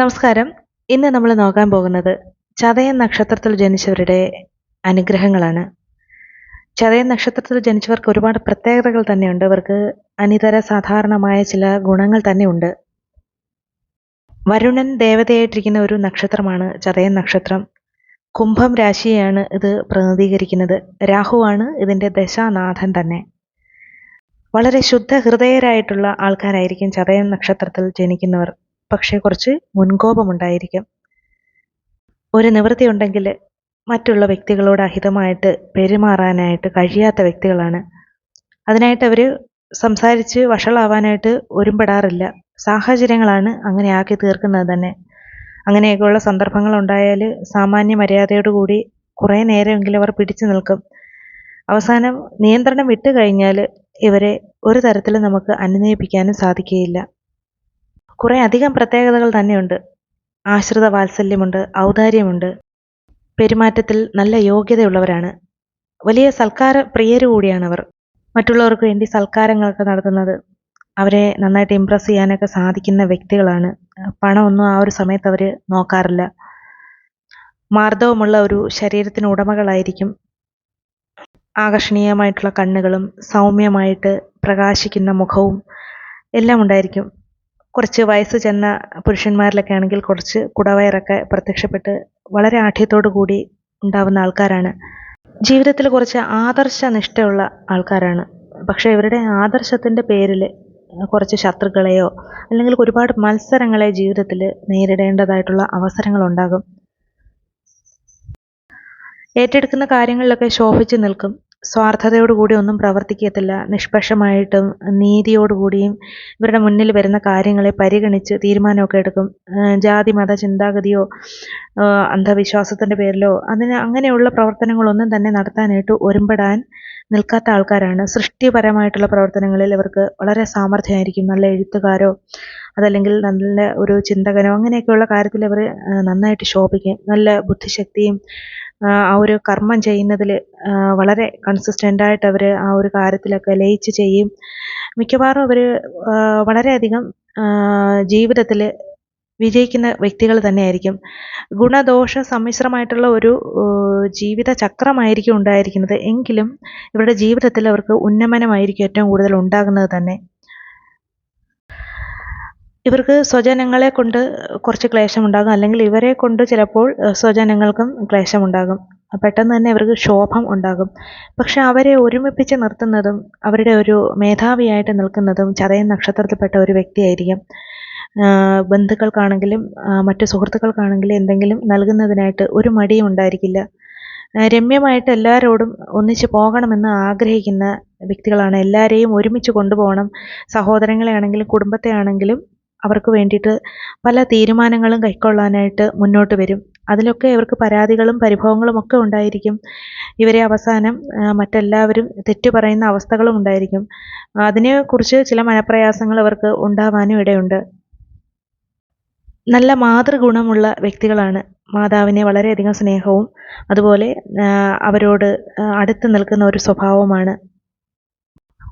നമസ്കാരം. ഇന്ന് നമ്മൾ നോക്കാൻ പോകുന്നത് ചതയൻ നക്ഷത്രത്തിൽ ജനിച്ചവരുടെ അനുഗ്രഹങ്ങളാണ്. ചതയൻ നക്ഷത്രത്തിൽ ജനിച്ചവർക്ക് ഒരുപാട് പ്രത്യേകതകൾ തന്നെയുണ്ട്. അവർക്ക് അനിതര സാധാരണമായ ചില ഗുണങ്ങൾ തന്നെയുണ്ട്. വരുണൻ ദേവതയായിട്ടിരിക്കുന്ന ഒരു നക്ഷത്രമാണ് ചതയൻ നക്ഷത്രം. കുംഭം രാശിയെയാണ് ഇത് പ്രതിനിധീകരിക്കുന്നത്. രാഹുവാണ് ഇതിന്റെ ദശാനാഥൻ തന്നെ. വളരെ ശുദ്ധ ഹൃദയരായിട്ടുള്ള ആൾക്കാരായിരിക്കും ചതയൻ നക്ഷത്രത്തിൽ ജനിക്കുന്നവർ. പക്ഷേ കുറച്ച് മുൻകോപമുണ്ടായിരിക്കും. ഒരു നിവൃത്തി ഉണ്ടെങ്കിൽ മറ്റുള്ള വ്യക്തികളോട് അഹിതമായിട്ട് പെരുമാറാനായിട്ട് കഴിയാത്ത വ്യക്തികളാണ്. അതിനായിട്ട് അവർ സംസാരിച്ച് വഷളാവാനായിട്ട് ഒരുമ്പെടാറില്ല. സാഹചര്യങ്ങളാണ് അങ്ങനെ ആക്കി തീർക്കുന്നത് തന്നെ. അങ്ങനെയൊക്കെയുള്ള സന്ദർഭങ്ങൾ ഉണ്ടായാൽ സാമാന്യ മര്യാദയോടുകൂടി കുറേ നേരമെങ്കിലും അവർ പിടിച്ചു നിൽക്കും. അവസാനം നിയന്ത്രണം വിട്ടു കഴിഞ്ഞാൽ ഇവരെ ഒരു തരത്തിലും നമുക്ക് അനുനയിപ്പിക്കാനും സാധിക്കുകയില്ല. കുറേ അധികം പ്രത്യേകതകൾ തന്നെയുണ്ട്. ആശ്രിത വാത്സല്യമുണ്ട് ഔദാര്യമുണ്ട്. പെരുമാറ്റത്തിൽ നല്ല യോഗ്യതയുള്ളവരാണ്. വലിയ സൽക്കാര പ്രിയര് അവർ മറ്റുള്ളവർക്ക് വേണ്ടി സൽക്കാരങ്ങളൊക്കെ നടത്തുന്നത് അവരെ നന്നായിട്ട് ഇമ്പ്രസ് ചെയ്യാനൊക്കെ സാധിക്കുന്ന വ്യക്തികളാണ്. പണമൊന്നും ആ ഒരു സമയത്ത് അവർ നോക്കാറില്ല. മാർദ്ദവമുള്ള ഒരു ശരീരത്തിന് ഉടമകളായിരിക്കും. ആകർഷണീയമായിട്ടുള്ള കണ്ണുകളും സൗമ്യമായിട്ട് പ്രകാശിക്കുന്ന മുഖവും എല്ലാം ഉണ്ടായിരിക്കും. കുറച്ച് വയസ്സ് ചെന്ന പുരുഷന്മാരിലൊക്കെ ആണെങ്കിൽ കുറച്ച് കുടവയറൊക്കെ പ്രത്യക്ഷപ്പെട്ട് വളരെ ആഠ്യത്തോടു കൂടി ഉണ്ടാവുന്ന ആൾക്കാരാണ്. ജീവിതത്തിൽ കുറച്ച് ആദർശ നിഷ്ഠയുള്ള ആൾക്കാരാണ്. പക്ഷേ ഇവരുടെ ആദർശത്തിന്റെ പേരിൽ കുറച്ച് ശത്രുക്കളെയോ അല്ലെങ്കിൽ ഒരുപാട് മത്സരങ്ങളെ ജീവിതത്തിൽ നേരിടേണ്ടതായിട്ടുള്ള അവസരങ്ങളുണ്ടാകും ഏറ്റെടുക്കുന്ന കാര്യങ്ങളിലൊക്കെ ശോഭിച്ചു നിൽക്കും. സ്വാർത്ഥതയോടുകൂടി ഒന്നും പ്രവർത്തിക്കത്തില്ല. നിഷ്പക്ഷമായിട്ടും നീതിയോടുകൂടിയും ഇവരുടെ മുന്നിൽ വരുന്ന കാര്യങ്ങളെ പരിഗണിച്ച് തീരുമാനമൊക്കെ എടുക്കും. ജാതി മത ചിന്താഗതിയോ അന്ധവിശ്വാസത്തിന്റെ പേരിലോ അതിന് അങ്ങനെയുള്ള പ്രവർത്തനങ്ങളൊന്നും തന്നെ നടത്താനായിട്ട് ഒരുമ്പെടാൻ നിൽക്കാത്ത ആൾക്കാരാണ്. സൃഷ്ടിപരമായിട്ടുള്ള പ്രവർത്തനങ്ങളിൽ ഇവർക്ക് വളരെ സാമർഥ്യമായിരിക്കും. നല്ല എഴുത്തുകാരോ അതല്ലെങ്കിൽ നല്ല ഒരു ചിന്തകനോ അങ്ങനെയൊക്കെയുള്ള കാര്യത്തിൽ ഇവർ നന്നായിട്ട് ശോഭിക്കും. നല്ല ബുദ്ധിശക്തിയും ആ ഒരു കർമ്മം ചെയ്യുന്നതിൽ വളരെ കൺസിസ്റ്റന്റായിട്ട് അവർ ആ ഒരു കാര്യത്തിലൊക്കെ ലയിച്ച് ചെയ്യും. മിക്കവാറും അവർ വളരെയധികം ജീവിതത്തിൽ വിജയിക്കുന്ന വ്യക്തികൾ തന്നെയായിരിക്കും. ഗുണദോഷ സമ്മിശ്രമായിട്ടുള്ള ഒരു ജീവിത ചക്രമായിരിക്കും ഉണ്ടായിരിക്കുന്നത്. എങ്കിലും ഇവരുടെ ജീവിതത്തിൽ അവർക്ക് ഉന്നമനമായിരിക്കും ഏറ്റവും കൂടുതൽ ഉണ്ടാകുന്നത് തന്നെ. ഇവർക്ക് സ്വജനങ്ങളെ കൊണ്ട് കുറച്ച് ക്ലേശമുണ്ടാകും. അല്ലെങ്കിൽ ഇവരെ കൊണ്ട് ചിലപ്പോൾ സ്വജനങ്ങൾക്കും ക്ലേശമുണ്ടാകും. പെട്ടെന്ന് തന്നെ ഇവർക്ക് ക്ഷോഭം ഉണ്ടാകും. പക്ഷെ അവരെ ഒരുമിപ്പിച്ച് നിർത്തുന്നതും അവരുടെ ഒരു മേധാവിയായിട്ട് നിൽക്കുന്നതും ചതയൻ നക്ഷത്രത്തിൽപ്പെട്ട ഒരു വ്യക്തിയായിരിക്കും. ബന്ധുക്കൾക്കാണെങ്കിലും മറ്റു സുഹൃത്തുക്കൾക്കാണെങ്കിലും എന്തെങ്കിലും നൽകുന്നതിനായിട്ട് ഒരു മടിയും ഉണ്ടായിരിക്കില്ല. രമ്യമായിട്ട് എല്ലാവരോടും ഒന്നിച്ച് പോകണമെന്ന് ആഗ്രഹിക്കുന്ന വ്യക്തികളാണ് എല്ലാവരെയും ഒരുമിച്ച് കൊണ്ടുപോകണം. സഹോദരങ്ങളെ ആണെങ്കിലും കുടുംബത്തെ ആണെങ്കിലും അവർക്ക് വേണ്ടിയിട്ട് പല തീരുമാനങ്ങളും കൈക്കൊള്ളാനായിട്ട് മുന്നോട്ട് വരും. അതിലൊക്കെ ഇവർക്ക് പരാതികളും പരിഭവങ്ങളും ഒക്കെ ഉണ്ടായിരിക്കും. ഇവരെ അവസാനം മറ്റെല്ലാവരും തെറ്റു പറയുന്ന അവസ്ഥകളും ഉണ്ടായിരിക്കും. അതിനെക്കുറിച്ച് ചില മനപ്രയാസങ്ങൾ അവർക്ക് ഉണ്ടാവാനും ഇടയുണ്ട്. നല്ല മാതൃഗുണമുള്ള വ്യക്തികളാണ്. മാതാവിനെ വളരെയധികം സ്നേഹവും അതുപോലെ അവരോട് അടുത്ത് നിൽക്കുന്ന ഒരു സ്വഭാവമാണ്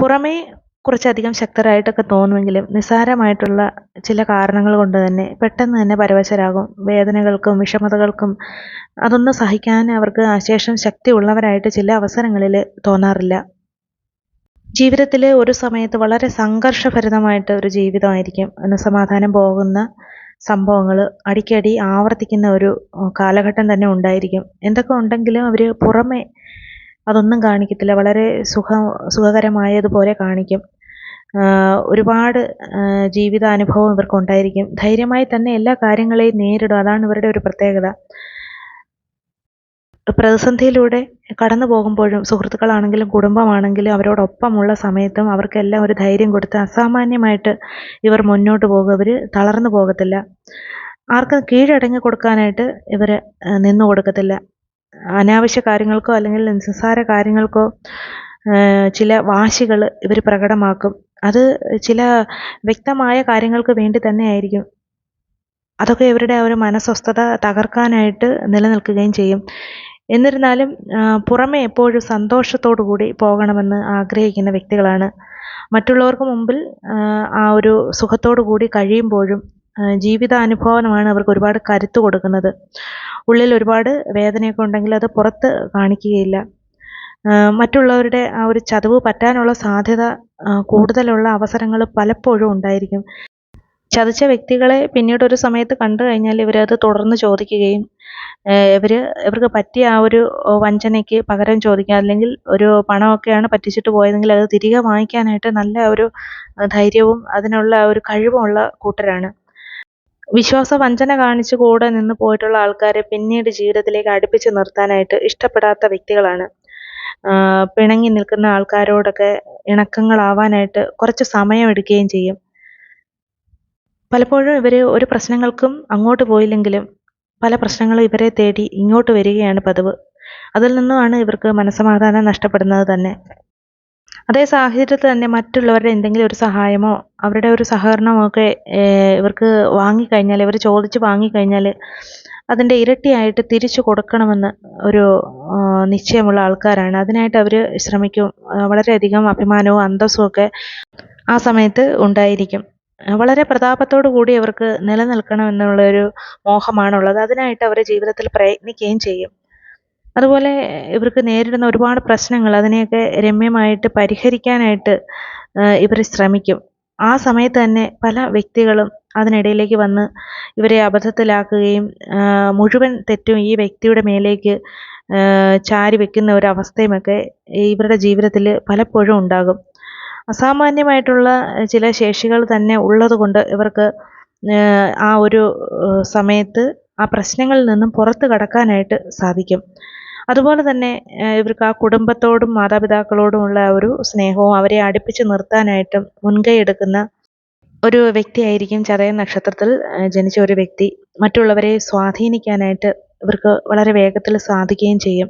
പുറമേ കുറച്ചധികം ശക്തരായിട്ടൊക്കെ തോന്നുമെങ്കിലും നിസ്സാരമായിട്ടുള്ള ചില കാരണങ്ങൾ കൊണ്ട് തന്നെ പെട്ടെന്ന് തന്നെ പരവശരാകും. വേദനകൾക്കും വിഷമതകൾക്കും അതൊന്നും സഹിക്കാൻ അവർക്ക് അശേഷം ശക്തി ഉള്ളവരായിട്ട് ചില അവസരങ്ങളിൽ തോന്നാറില്ല. ജീവിതത്തിൽ ഒരു സമയത്ത് വളരെ സംഘർഷഭരിതമായിട്ട് ഒരു ജീവിതമായിരിക്കും. സമാധാനം പോകുന്ന സംഭവങ്ങൾ അടിക്കടി ആവർത്തിക്കുന്ന ഒരു കാലഘട്ടം തന്നെ ഉണ്ടായിരിക്കും. എന്തൊക്കെ ഉണ്ടെങ്കിലും അവർ പുറമെ അതൊന്നും കാണിക്കത്തില്ല. വളരെ സുഖ സുഖകരമായതുപോലെ കാണിക്കും. ഒരുപാട് ജീവിതാനുഭവം ഇവർക്കുണ്ടായിരിക്കും. ധൈര്യമായി തന്നെ എല്ലാ കാര്യങ്ങളെയും നേരിടും അതാണ് ഇവരുടെ ഒരു പ്രത്യേകത. പ്രതിസന്ധിയിലൂടെ കടന്നു പോകുമ്പോഴും സുഹൃത്തുക്കളാണെങ്കിലും കുടുംബമാണെങ്കിലും അവരോടൊപ്പമുള്ള സമയത്തും അവർക്കെല്ലാം ഒരു ധൈര്യം കൊടുത്ത് അസാമാന്യമായിട്ട് ഇവർ മുന്നോട്ട് പോകും. അവർ തളർന്നു പോകത്തില്ല. ആർക്കും കീഴടങ്ങി കൊടുക്കാനായിട്ട് ഇവർ നിന്നു കൊടുക്കത്തില്ല. അനാവശ്യ കാര്യങ്ങൾക്കോ അല്ലെങ്കിൽ നിസ്സാര കാര്യങ്ങൾക്കോ ചില വാശികൾ ഇവർ പ്രകടമാക്കും. അത് ചില വ്യക്തമായ കാര്യങ്ങൾക്ക് വേണ്ടി തന്നെ ആയിരിക്കും. അതൊക്കെ ഇവരുടെ ഒരു മനസ്വസ്ഥത തകർക്കാനായിട്ട് നിലനിൽക്കുകയും ചെയ്യും. എന്നിരുന്നാലും പുറമെ എപ്പോഴും സന്തോഷത്തോടു കൂടി പോകണമെന്ന് ആഗ്രഹിക്കുന്ന വ്യക്തികളാണ്. മറ്റുള്ളവർക്ക് മുമ്പിൽ ആ ഒരു സുഖത്തോടു കൂടി കഴിയുമ്പോഴും ജീവിതാനുഭവനമാണ് അവർക്ക് ഒരുപാട് കരുത്ത് കൊടുക്കുന്നത്. ഉള്ളിൽ ഒരുപാട് വേദനയൊക്കെ ഉണ്ടെങ്കിൽ അത് പുറത്ത് കാണിക്കുകയില്ല. മറ്റുള്ളവരുടെ ആ ഒരു ചതവ് പറ്റാനുള്ള സാധ്യത കൂടുതലുള്ള അവസരങ്ങൾ പലപ്പോഴും ഉണ്ടായിരിക്കും. ചതിച്ച വ്യക്തികളെ പിന്നീട് ഒരു സമയത്ത് കണ്ടു കഴിഞ്ഞാൽ ഇവരത് തുടർന്ന് ചോദിക്കുകയും ഇവർ ഇവർക്ക് പറ്റിയ ആ ഒരു വഞ്ചനയ്ക്ക് പകരം ചോദിക്കുക അല്ലെങ്കിൽ ഒരു പണമൊക്കെയാണ് പറ്റിച്ചിട്ട് പോയതെങ്കിൽ അത് തിരികെ വാങ്ങിക്കാനായിട്ട് നല്ല ഒരു ധൈര്യവും അതിനുള്ള ഒരു കഴിവുമുള്ള കൂട്ടരാണ്. വിശ്വാസ വഞ്ചന കാണിച്ച് കൂടെ നിന്ന് പോയിട്ടുള്ള ആൾക്കാരെ പിന്നീട് ജീവിതത്തിലേക്ക് അടുപ്പിച്ച് നിർത്താനായിട്ട് ഇഷ്ടപ്പെടാത്ത വ്യക്തികളാണ്. പിണങ്ങി നിൽക്കുന്ന ആൾക്കാരോടൊക്കെ ഇണക്കങ്ങളാവാനായിട്ട് കുറച്ച് സമയം എടുക്കുകയും ചെയ്യും. പലപ്പോഴും ഇവർ ഒരു പ്രശ്നങ്ങൾക്കും അങ്ങോട്ട് പോയില്ലെങ്കിലും പല പ്രശ്നങ്ങളും ഇവരെ തേടി ഇങ്ങോട്ട് വരികയാണ് പതിവ്. അതിൽ നിന്നുമാണ് ഇവർക്ക് മനസ്സമാധാനം നഷ്ടപ്പെടുന്നത് തന്നെ. അതേ സാഹചര്യത്തിൽ തന്നെ മറ്റുള്ളവരുടെ എന്തെങ്കിലും ഒരു സഹായമോ അവരുടെ ഒരു സഹകരണമോ ഒക്കെ ഇവർക്ക് വാങ്ങിക്കഴിഞ്ഞാൽ ഇവർ ചോദിച്ച് വാങ്ങിക്കഴിഞ്ഞാൽ അതിന്റെ ഇരട്ടിയായിട്ട് തിരിച്ചു കൊടുക്കണമെന്ന് ഒരു നിശ്ചയമുള്ള ആൾക്കാരാണ്. അതിനായിട്ട് അവർ ശ്രമിക്കും. വളരെയധികം അഭിമാനവും അന്തസ്സും ഒക്കെ ആ സമയത്ത് ഉണ്ടായിരിക്കും. വളരെ പ്രതാപത്തോടു കൂടി അവർക്ക് നിലനിൽക്കണം എന്നുള്ളൊരു മോഹമാണുള്ളത്. അതിനായിട്ട് അവർ ജീവിതത്തിൽ പ്രയത്നിക്കുകയും ചെയ്യും. അതുപോലെ ഇവർക്ക് നേരിടുന്ന ഒരുപാട് പ്രശ്നങ്ങൾ അതിനെയൊക്കെ രമ്യമായിട്ട് പരിഹരിക്കാനായിട്ട് ഇവർ ശ്രമിക്കും. ആ സമയത്ത് തന്നെ പല വ്യക്തികളും അതിനിടയിലേക്ക് വന്ന് ഇവരെ അബദ്ധത്തിലാക്കുകയും മുഴുവൻ തെറ്റും ഈ വ്യക്തിയുടെ മേലേക്ക് ചാരി വെക്കുന്ന ഒരു അവസ്ഥയുമൊക്കെ ഇവരുടെ ജീവിതത്തിൽ പലപ്പോഴും ഉണ്ടാകും. അസാമാന്യമായിട്ടുള്ള ചില ശേഷികൾ തന്നെ ഉള്ളതുകൊണ്ട് ഇവർക്ക് ആ ഒരു സമയത്ത് ആ പ്രശ്നങ്ങളിൽ നിന്നും പുറത്തു കടക്കാനായിട്ട് സാധിക്കും. അതുപോലെ തന്നെ ഇവർക്ക് ആ കുടുംബത്തോടും മാതാപിതാക്കളോടുമുള്ള ഒരു സ്നേഹവും അവരെ അടുപ്പിച്ച് നിർത്താനായിട്ടും മുൻകൈ എടുക്കുന്ന ഒരു വ്യക്തിയായിരിക്കും ചതയ നക്ഷത്രത്തിൽ ജനിച്ച ഒരു വ്യക്തി. മറ്റുള്ളവരെ സ്വാധീനിക്കാനായിട്ട് ഇവർക്ക് വളരെ വേഗത്തിൽ സാധിക്കുകയും ചെയ്യും.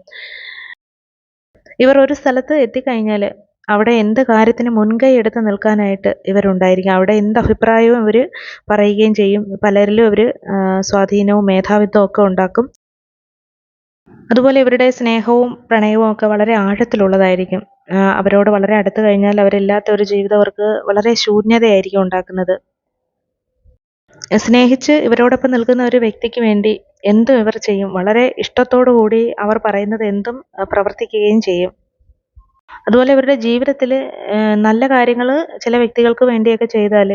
ഇവർ ഒരു സ്ഥലത്ത് എത്തിക്കഴിഞ്ഞാൽ അവിടെ എന്ത് കാര്യത്തിന് മുൻകൈ എടുത്ത് നിൽക്കാനായിട്ട് ഇവരുണ്ടായിരിക്കും. അവിടെ എന്ത് അഭിപ്രായവും ഇവർ പറയുകയും ചെയ്യും. പലരിലും ഇവർ സ്വാധീനവും മേധാവിത്വവും ഒക്കെ ഉണ്ടാക്കും. അതുപോലെ ഇവരുടെ സ്നേഹവും പ്രണയവും ഒക്കെ വളരെ ആഴത്തിലുള്ളതായിരിക്കും. അവരോട് വളരെ അടുത്ത് കഴിഞ്ഞാൽ അവരില്ലാത്ത ഒരു ജീവിതം അവർക്ക് വളരെ ശൂന്യതയായിരിക്കും ഉണ്ടാക്കുന്നത്. സ്നേഹിച്ച് ഇവരോടൊപ്പം നിൽക്കുന്ന ഒരു വ്യക്തിക്ക് വേണ്ടി എന്തും ഇവർ ചെയ്യും. വളരെ കൂടി അവർ പറയുന്നത് എന്തും പ്രവർത്തിക്കുകയും ചെയ്യും. അതുപോലെ ഇവരുടെ ജീവിതത്തിൽ നല്ല കാര്യങ്ങൾ ചില വ്യക്തികൾക്ക് വേണ്ടിയൊക്കെ ചെയ്താൽ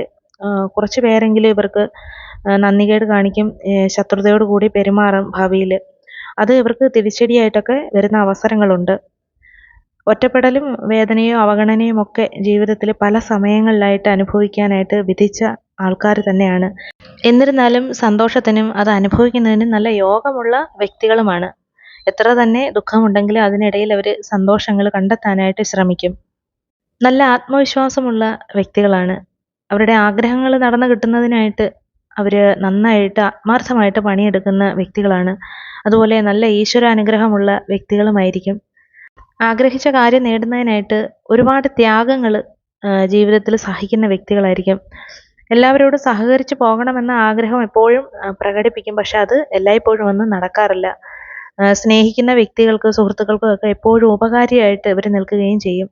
കുറച്ച് പേരെങ്കിലും ഇവർക്ക് നന്ദികേട് കാണിക്കും ശത്രുതയോട് കൂടി പെരുമാറും ഭാവിയിൽ. അത് ഇവർക്ക് തിരിച്ചടിയായിട്ടൊക്കെ വരുന്ന അവസരങ്ങളുണ്ട്. ഒറ്റപ്പെടലും വേദനയും അവഗണനയും ഒക്കെ ജീവിതത്തിൽ പല സമയങ്ങളിലായിട്ട് അനുഭവിക്കാനായിട്ട് വിധിച്ച ആൾക്കാർ തന്നെയാണ്. എന്നിരുന്നാലും സന്തോഷത്തിനും അത് അനുഭവിക്കുന്നതിനും നല്ല യോഗമുള്ള വ്യക്തികളുമാണ്. എത്ര തന്നെ ദുഃഖമുണ്ടെങ്കിലും അതിനിടയിൽ അവർ സന്തോഷങ്ങൾ കണ്ടെത്താനായിട്ട് ശ്രമിക്കും. നല്ല ആത്മവിശ്വാസമുള്ള വ്യക്തികളാണ്. അവരുടെ ആഗ്രഹങ്ങൾ നടന്നു കിട്ടുന്നതിനായിട്ട് അവർ നന്നായിട്ട് ആത്മാർത്ഥമായിട്ട് പണിയെടുക്കുന്ന വ്യക്തികളാണ്. അതുപോലെ നല്ല ഈശ്വരാനുഗ്രഹമുള്ള വ്യക്തികളുമായിരിക്കും. ആഗ്രഹിച്ച കാര്യം നേടുന്നതിനായിട്ട് ഒരുപാട് ത്യാഗങ്ങൾ ജീവിതത്തിൽ സഹിക്കുന്ന വ്യക്തികളായിരിക്കും. എല്ലാവരോടും സഹകരിച്ച് പോകണമെന്ന ആഗ്രഹം എപ്പോഴും പ്രകടിപ്പിക്കും. പക്ഷെ അത് എല്ലായ്പ്പോഴും ഒന്നും നടക്കാറില്ല. സ്നേഹിക്കുന്ന വ്യക്തികൾക്ക് സുഹൃത്തുക്കൾക്കും ഒക്കെ എപ്പോഴും ഉപകാരിയായിട്ട് ഇവർ നിൽക്കുകയും ചെയ്യും.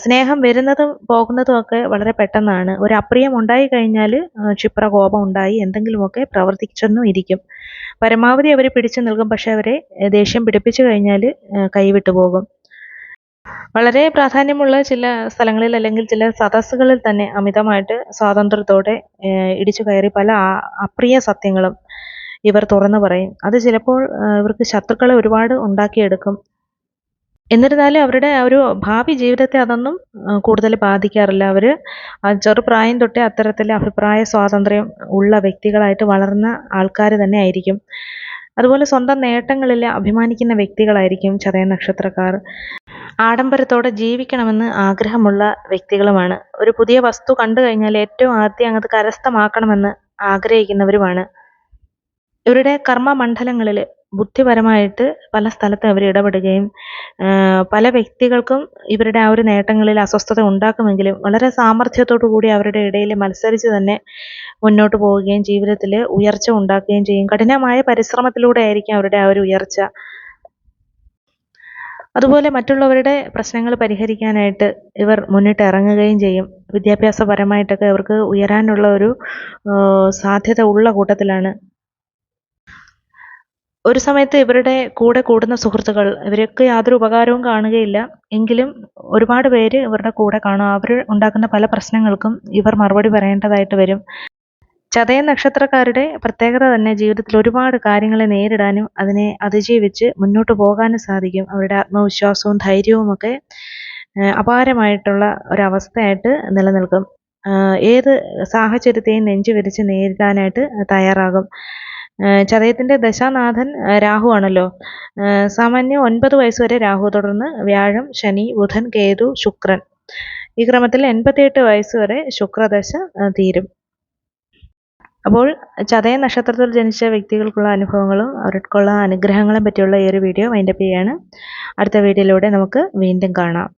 സ്നേഹം വരുന്നതും പോകുന്നതും ഒക്കെ വളരെ പെട്ടെന്നാണ്. ഒരു അപ്രിയം ഉണ്ടായി കഴിഞ്ഞാൽ ക്ഷിപ്ര കോപം ഉണ്ടായി എന്തെങ്കിലുമൊക്കെ പ്രവർത്തിച്ചെന്നും ഇരിക്കും. പരമാവധി അവർ പിടിച്ചു നിൽക്കും. പക്ഷെ അവരെ ദേഷ്യം പിടിപ്പിച്ചു കഴിഞ്ഞാൽ കൈവിട്ടു പോകും. വളരെ പ്രാധാന്യമുള്ള ചില സ്ഥലങ്ങളിൽ അല്ലെങ്കിൽ ചില സദസ്സുകളിൽ തന്നെ അമിതമായിട്ട് സ്വാതന്ത്ര്യത്തോടെ ഇടിച്ചു കയറി പല അപ്രിയ സത്യങ്ങളും ഇവർ തുറന്നു പറയും. അത് ചിലപ്പോൾ ഇവർക്ക് ശത്രുക്കളെ ഒരുപാട് ഉണ്ടാക്കിയെടുക്കും. എന്നിരുന്നാലും അവരുടെ ആ ഒരു ഭാവി ജീവിതത്തെ അതൊന്നും കൂടുതൽ ബാധിക്കാറില്ല. അവർ ചെറുപ്രായം തൊട്ടേ അത്തരത്തിൽ അഭിപ്രായ സ്വാതന്ത്ര്യം ഉള്ള വ്യക്തികളായിട്ട് വളർന്ന ആൾക്കാർ തന്നെ ആയിരിക്കും. അതുപോലെ സ്വന്തം നേട്ടങ്ങളിൽ അഭിമാനിക്കുന്ന വ്യക്തികളായിരിക്കും ചതയ നക്ഷത്രക്കാർ. ആഡംബരത്തോടെ ജീവിക്കണമെന്ന് ആഗ്രഹമുള്ള വ്യക്തികളുമാണ്. ഒരു പുതിയ വസ്തു കണ്ടു കഴിഞ്ഞാൽ ഏറ്റവും ആദ്യം അങ്ങത് കരസ്ഥമാക്കണമെന്ന് ആഗ്രഹിക്കുന്നവരുമാണ്. ഇവരുടെ കർമ്മമണ്ഡലങ്ങളിൽ ബുദ്ധിപരമായിട്ട് പല സ്ഥലത്ത് അവർ ഇടപെടുകയും പല വ്യക്തികൾക്കും ഇവരുടെ ആ ഒരു നേട്ടങ്ങളിൽ അസ്വസ്ഥത ഉണ്ടാക്കുമെങ്കിലും വളരെ സാമർഥ്യത്തോടു കൂടി അവരുടെ ഇടയിൽ മത്സരിച്ച് തന്നെ മുന്നോട്ട് പോവുകയും ജീവിതത്തിൽ ഉയർച്ച ഉണ്ടാക്കുകയും ചെയ്യും. കഠിനമായ പരിശ്രമത്തിലൂടെ ആയിരിക്കും അവരുടെ ആ ഒരു ഉയർച്ച. അതുപോലെ മറ്റുള്ളവരുടെ പ്രശ്നങ്ങൾ പരിഹരിക്കാനായിട്ട് ഇവർ മുന്നിട്ട് ഇറങ്ങുകയും ചെയ്യും. വിദ്യാഭ്യാസപരമായിട്ടൊക്കെ അവർക്ക് ഉയരാനുള്ള ഒരു സാധ്യത ഉള്ള കൂട്ടത്തിലാണ് ഒരു സമയത്ത് ഇവരുടെ കൂടെ കൂടുന്ന സുഹൃത്തുക്കൾ ഇവരൊക്കെ യാതൊരു ഉപകാരവും കാണുകയില്ല. എങ്കിലും ഒരുപാട് പേര് ഇവരുടെ കൂടെ കാണും. അവർ ഉണ്ടാക്കുന്ന പല പ്രശ്നങ്ങൾക്കും ഇവർ മറുപടി പറയേണ്ടതായിട്ട് വരും. ചതയ നക്ഷത്രക്കാരുടെ പ്രത്യേകത തന്നെ ജീവിതത്തിൽ ഒരുപാട് കാര്യങ്ങളെ നേരിടാനും അതിനെ അതിജീവിച്ച് മുന്നോട്ട് പോകാനും സാധിക്കും. അവരുടെ ആത്മവിശ്വാസവും ധൈര്യവും ഒക്കെ അപാരമായിട്ടുള്ള ഒരവസ്ഥയായിട്ട് നിലനിൽക്കും. ഏത് സാഹചര്യത്തെയും നെഞ്ചു വിരിച്ച് നേരിടാനായിട്ട് തയ്യാറാകും. ചതയത്തിന്റെ ദശാനാഥൻ രാഹു ആണല്ലോ. സാമാന്യം ഒൻപത് വയസ്സ് വരെ രാഹു തുടർന്ന് വ്യാഴം ശനി ബുധൻ കേതു ശുക്രൻ. ഈ ക്രമത്തിൽ എൺപത്തിയെട്ട് വയസ്സ് വരെ ശുക്രദശ തീരും. അപ്പോൾ ചതയ നക്ഷത്രത്തിൽ ജനിച്ച വ്യക്തികൾക്കുള്ള അനുഭവങ്ങളും അവർക്കുള്ള അനുഗ്രഹങ്ങളെ പറ്റിയുള്ള ഈ ഒരു വീഡിയോ വൈൻഡപ്പ് ചെയ്യാണ്. അടുത്ത വീഡിയോയിലൂടെ നമുക്ക് വീണ്ടും കാണാം.